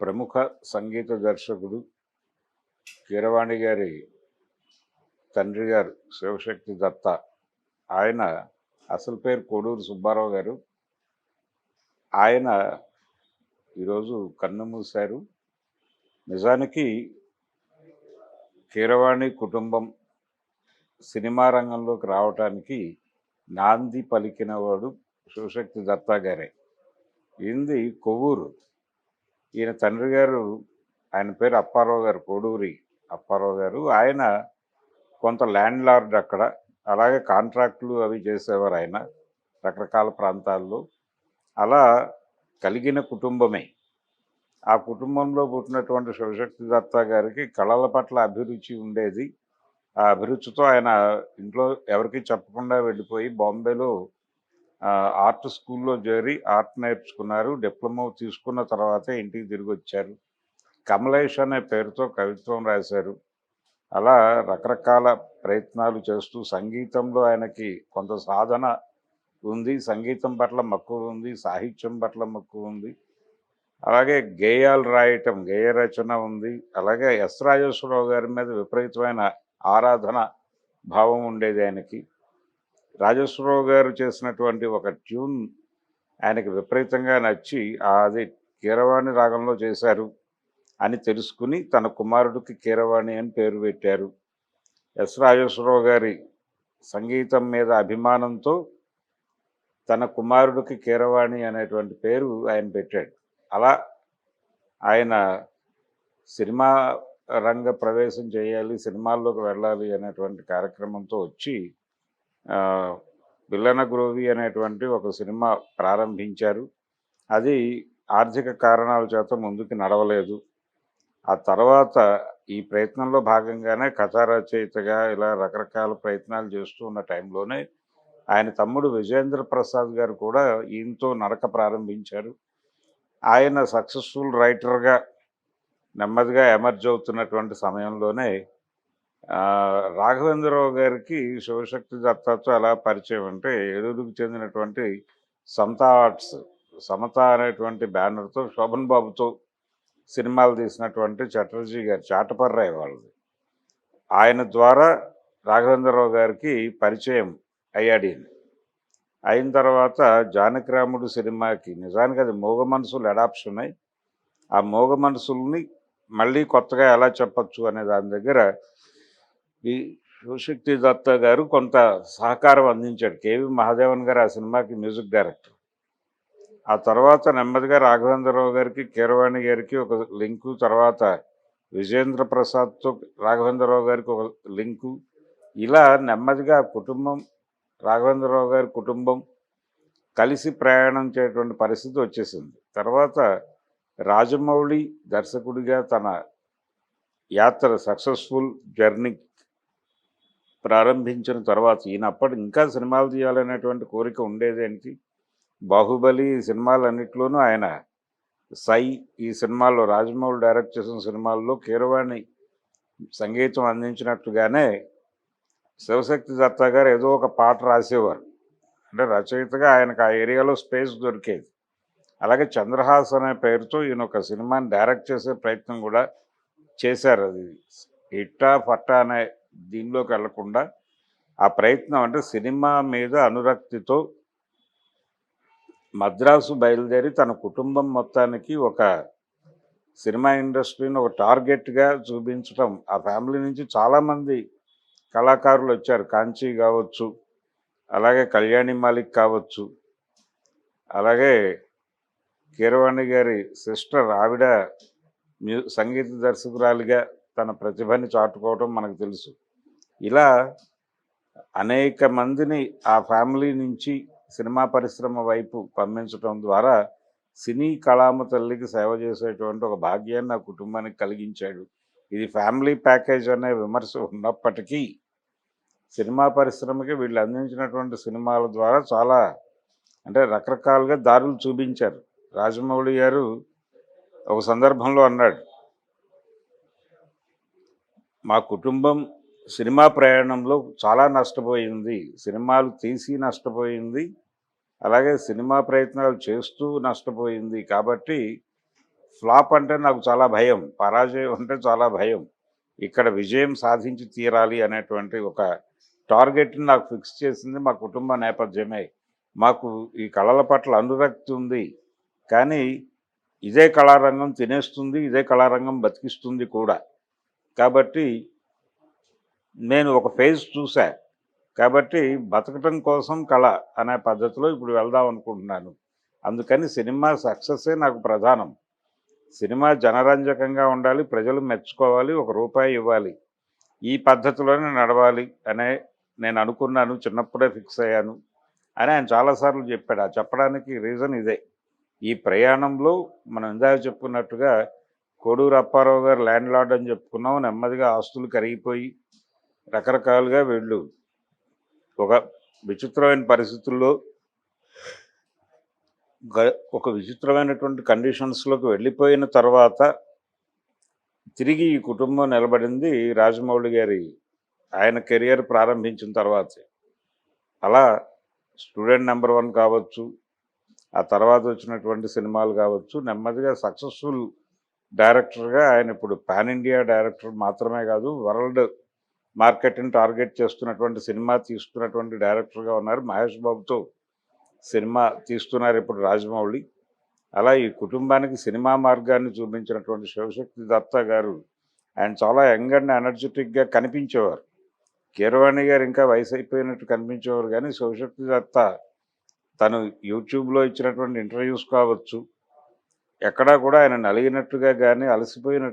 ప్రముఖ సంగీత దర్శకుడు కీరవాణి గారి తండ్రి గారు శివశక్తి దత్త. ఆయన అసలు పేరు కోడూరు సుబ్బారావు గారు. ఆయన ఈరోజు కన్ను మూశారు. నిజానికి కీరవాణి కుటుంబం సినిమా రంగంలోకి రావటానికి నాంది పలికినవాడు శివశక్తి దత్తా గారే. ఇది కొవ్వూరు. ఈయన తండ్రి గారు ఆయన పేరు అప్పారావు గారు కోడూరి అప్పారావు గారు. ఆయన కొంత ల్యాండ్ లార్డ్ అక్కడ. అలాగే కాంట్రాక్టులు అవి చేసేవారు ఆయన రకరకాల ప్రాంతాల్లో. అలా కలిగిన కుటుంబమే. ఆ కుటుంబంలో పుట్టినటువంటి శివశక్తి దత్తా గారికి కళల పట్ల అభిరుచి ఉండేది. ఆ అభిరుచితో ఆయన ఇంట్లో ఎవరికి చెప్పకుండా వెళ్ళిపోయి బాంబేలో ఆర్ట్ స్కూల్లో చేరి ఆర్ట్ నేర్చుకున్నారు డిప్లొమా తీసుకున్న తర్వాతే ఇంటికి తిరిగి వచ్చారు. కమలేష్ అనే పేరుతో కవిత్వం రాశారు. అలా రకరకాల ప్రయత్నాలు చేస్తూ సంగీతంలో ఆయనకి కొంత సాధన ఉంది. సంగీతం పట్ల మక్కువ ఉంది సాహిత్యం పట్ల మక్కువ ఉంది. అలాగే గేయాలు రాయటం గేయ రచన ఉంది. అలాగే ఎస్ రాజేశ్వరరావు గారి మీద విపరీతమైన ఆరాధన భావం ఉండేది ఆయనకి. రాజేశ్వరరావు గారు చేసినటువంటి ఒక ట్యూన్ ఆయనకి విపరీతంగా నచ్చి అది కీరవాణి రాగంలో చేశారు అని తెలుసుకుని తన కుమారుడికి కీరవాణి అని పేరు పెట్టారు. ఎస్ రాజేశ్వరరావు గారి సంగీతం మీద అభిమానంతో తన కుమారుడికి కీరవాణి అనేటువంటి పేరు ఆయన పెట్టాడు. అలా ఆయన సినిమా రంగ ప్రవేశం చేయాలి సినిమాల్లోకి వెళ్ళాలి అనేటువంటి కార్యక్రమంతో వచ్చి బిల్లన విల్లన గ్రోవి అనేటువంటి ఒక సినిమా ప్రారంభించారు. అది ఆర్థిక కారణాల చేత ముందుకు నడవలేదు. ఆ తర్వాత ఈ ప్రయత్నంలో భాగంగానే కథా రచయితగా ఇలా రకరకాల ప్రయత్నాలు చేస్తూ ఉన్న టైంలోనే ఆయన తమ్ముడు విజేంద్ర ప్రసాద్ గారు కూడా ఈయనతో నడక ప్రారంభించారు. ఆయన సక్సెస్ఫుల్ రైటర్గా నెమ్మదిగా ఎమర్జ్ అవుతున్నటువంటి సమయంలోనే రాఘవేంద్రరావు గారికి శివశక్తి దత్తాతో ఎలా పరిచయం అంటే ఏలూరుకు చెందినటువంటి సమతా ఆర్ట్స్ సమత అనేటువంటి బ్యానర్తో శోభన్ బాబుతో సినిమాలు తీసినటువంటి చటర్జీ గారు చాటపర్రాయి వాళ్ళది. ఆయన ద్వారా రాఘవేంద్రరావు గారికి పరిచయం అయ్యాడు అయిన తర్వాత జానకిరాముడు సినిమాకి నిజానికి అది మోగ మనసులు అడాప్షన్ అయి ఆ మోగ మనసుల్ని మళ్ళీ కొత్తగా ఎలా చెప్పచ్చు అనే దాని దగ్గర ఈ శివశక్తి దత్త గారు కొంత సహకారం అందించాడు. కేవి మహాదేవన్ గారు ఆ సినిమాకి మ్యూజిక్ డైరెక్టర్. ఆ తర్వాత నెమ్మదిగా రాఘవేంద్రరావు గారికి కీరవాణి గారికి ఒక లింకు తర్వాత విజేంద్ర ప్రసాద్తో రాఘవేంద్రరావు గారికి ఒక లింకు. ఇలా నెమ్మదిగా కుటుంబం రాఘవేంద్రరావు గారి కుటుంబం కలిసి ప్రయాణం చేయటువంటి పరిస్థితి వచ్చేసింది. తర్వాత రాజమౌళి దర్శకుడిగా తన యాత్ర సక్సెస్ఫుల్ జర్నీ ప్రారంభించిన తర్వాత ఈయన అప్పటి ఇంకా సినిమాలు తీయాలనేటువంటి కోరిక ఉండేదేంటి? బాహుబలి సినిమాలన్నింటిలోనూ ఆయన సై ఈ సినిమాల్లో రాజమౌళి డైరెక్ట్ చేసిన సినిమాల్లో కీరవాణి సంగీతం అందించినట్టుగానే శివశక్తి దత్తా గారు ఏదో ఒక పాట రాసేవారు. అంటే రచయితగా ఆయనకు ఆ ఏరియాలో స్పేస్ దొరికేది. అలాగే చంద్రహాస్ అనే పేరుతో ఈయన ఒక సినిమాని డైరెక్ట్ చేసే ప్రయత్నం కూడా చేశారు అది. ఇట్టా పట్టా అనే దీనిలోకి వెళ్ళకుండా ఆ ప్రయత్నం అంటే సినిమా మీద అనురక్తితో మద్రాసు బయలుదేరి తన కుటుంబం మొత్తానికి ఒక సినిమా ఇండస్ట్రీని ఒక టార్గెట్గా చూపించటం ఆ ఫ్యామిలీ నుంచి చాలామంది కళాకారులు వచ్చారు. కాంచీ కావచ్చు అలాగే కళ్యాణి మాలిక్ కావచ్చు అలాగే కీరవాణి గారి సిస్టర్ ఆవిడ మ్యూ సంగీత దర్శకురాలిగా తన ప్రతిభని చాటుకోవటం మనకు తెలుసు. ఇలా అనేక మందిని ఆ ఫ్యామిలీ నుంచి సినిమా పరిశ్రమ వైపు పంపించడం ద్వారా సినీ కళామ తల్లికి సేవ చేసేటువంటి ఒక భాగ్యాన్ని ఆ కుటుంబానికి కలిగించాడు. ఇది ఫ్యామిలీ ప్యాకేజ్ అనే విమర్శ ఉన్నప్పటికీ సినిమా పరిశ్రమకి వీళ్ళు అందించినటువంటి సినిమాల ద్వారా చాలా అంటే రకరకాలుగా దారులు చూపించారు. రాజమౌళి గారు ఒక సందర్భంలో అన్నాడు మా కుటుంబం సినిమా ప్రయాణంలో చాలా నష్టపోయింది. సినిమాలు తీసి నష్టపోయింది. అలాగే సినిమా ప్రయత్నాలు చేస్తూ నష్టపోయింది. కాబట్టి ఫ్లాప్ అంటే నాకు చాలా భయం. పరాజయం అంటే చాలా భయం. ఇక్కడ విజయం సాధించి తీరాలి అనేటువంటి ఒక టార్గెట్ని నాకు ఫిక్స్ చేసింది మా కుటుంబ నేపథ్యమే. మాకు ఈ కళల పట్ల అనురక్తి ఉంది. కానీ ఇదే కళారంగం తినేస్తుంది ఇదే కళారంగం బతికిస్తుంది కూడా. కాబట్టి నేను ఒక ఫేజ్ చూసా. కాబట్టి బతకటం కోసం కళ అనే పద్ధతిలో ఇప్పుడు వెళ్దాం అనుకుంటున్నాను. అందుకని సినిమా సక్సెస్సే నాకు ప్రధానం. సినిమా జనరంజకంగా ఉండాలి ప్రజలు మెచ్చుకోవాలి ఒక రూపాయి ఇవ్వాలి. ఈ పద్ధతిలోనే నడవాలి అనే నేను అనుకున్నాను చిన్నప్పుడే ఫిక్స్ అయ్యాను అని ఆయన చాలాసార్లు చెప్పాడు. ఆ చెప్పడానికి రీజన్ ఇదే. ఈ ప్రయాణంలో మనం ఇందాక చెప్పుకున్నట్టుగా కోడూరు అప్పారావు గారు ల్యాండ్ లార్డ్ అని చెప్పుకున్నాం నెమ్మదిగా ఆస్తులు కరిగిపోయి రకరకాలుగా వీళ్ళు. ఒక విచిత్రమైన పరిస్థితుల్లో గ- ఒక విచిత్రమైనటువంటి కండిషన్స్లోకి వెళ్ళిపోయిన తర్వాత తిరిగి ఈ కుటుంబం నిలబడింది రాజమౌళి గారి ఆయన కెరియర్ ప్రారంభించిన తర్వాతే. అలా స్టూడెంట్ నెంబర్ వన్ కావచ్చు ఆ తర్వాత వచ్చినటువంటి సినిమాలు కావచ్చు నెమ్మదిగా సక్సెస్ఫుల్ డైరెక్టర్గా ఆయన ఇప్పుడు పాన్ ఇండియా డైరెక్టర్ మాత్రమే కాదు వరల్డ్ మార్కెట్ని టార్గెట్ చేస్తున్నటువంటి సినిమా తీస్తున్నటువంటి డైరెక్టర్గా ఉన్నారు. మహేష్ బాబుతో సినిమా తీస్తున్నారు ఇప్పుడు రాజమౌళి. అలా ఈ కుటుంబానికి సినిమా మార్గాన్ని చూపించినటువంటి శివశక్తి దత్త గారు ఆయన చాలా యంగ్ అండ్ ఎనర్జెటిక్గా కనిపించేవారు. కీరవాణి గారు ఇంకా వయసు అయిపోయినట్టు కనిపించేవారు కానీ శివశక్తి దత్త తను యూట్యూబ్లో ఇచ్చినటువంటి ఇంటర్వ్యూస్ కావచ్చు ఎక్కడా కూడా ఆయన నలిగినట్టుగా కానీ అలసిపోయినట్టు